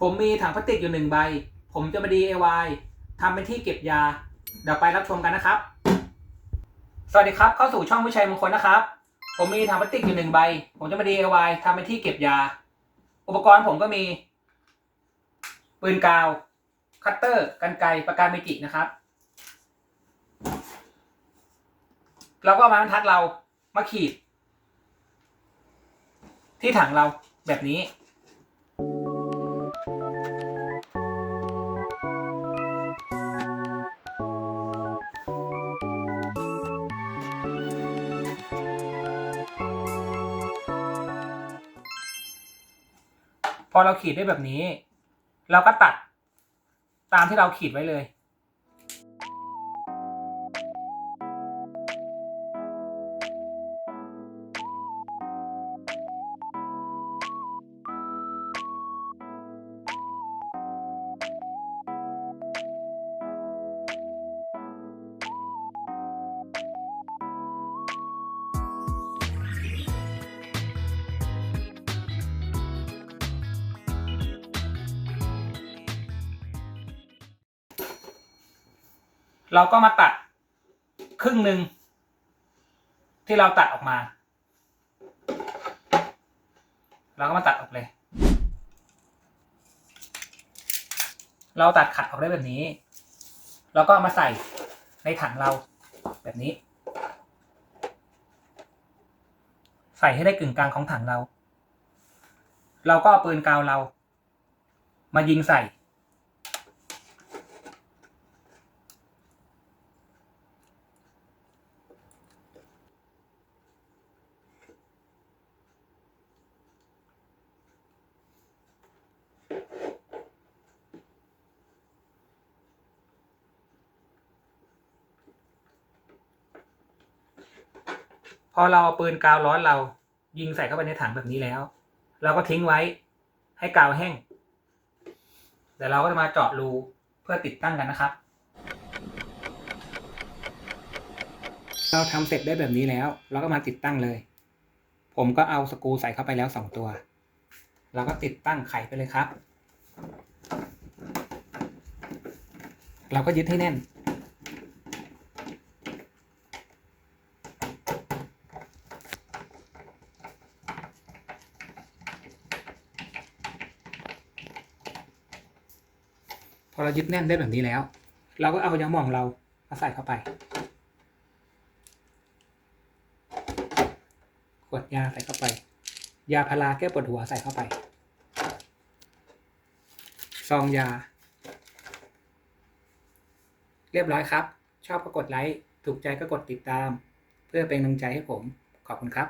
ผมมีถังพลาสติกอยู่หนึ่งใบ ผมจะมา DIY ทำเป็นที่เก็บยา เดี๋ยวไปรับชมกันนะครับ สวัสดีครับ เข้าสู่ช่องวิชัยมงคลนะครับ ผมมีถังพลาสติกอยู่หนึ่งใบ ผมจะมา DIY ทำเป็นที่เก็บยา อุปกรณ์ผมก็มี ปืนกาว คัตเตอร์ กันไกรปากกาเมจิกนะครับ เราก็เอาไม้บรรทัดเรามาขีด ที่ถังเราแบบนี้ พอเราขีดได้แบบนี้ เราก็ตัดตามที่เราขีดไว้เลย เราก็มาตัดครึ่งหนึ่งที่เราตัดออกมา เราก็มาตัดออกเลย เราตัดขัดออกได้แบบนี้ แล้วก็มาใส่ในถังเราแบบนี้ ใส่ให้ได้กึ่งกลางของถังเรา เราก็เอาปืนกาวเรา มายิงใส่ พอเราเอาปืนกาวร้อนเรา ยิงใส่เข้าไปในถังแบบนี้แล้ว เราก็ทิ้งไว้ให้กาวแห้งเดี๋ยวเราก็จะมาเจาะรูเพื่อติดตั้งกันนะครับ เราทำเสร็จได้แบบนี้แล้ว เราก็มาติดตั้งเลย ผมก็เอาสกรูใส่เข้าไปแล้วสองตัว เราก็ติดตั้งไขไปเลยครับ เราก็ยึดให้แน่น พอเรายึดแน่นได้แบบนี้แล้ว เราก็เอายาหม่องเรามาใส่เข้าไป ขวดยาใส่เข้าไป ยาพาราแก้ปวดหัวใส่เข้าไป ซองยา เรียบร้อยครับ ชอบก็กดไลค์ ถูกใจก็กดติดตาม เพื่อเป็นกำลังใจให้ผม ขอบคุณครับ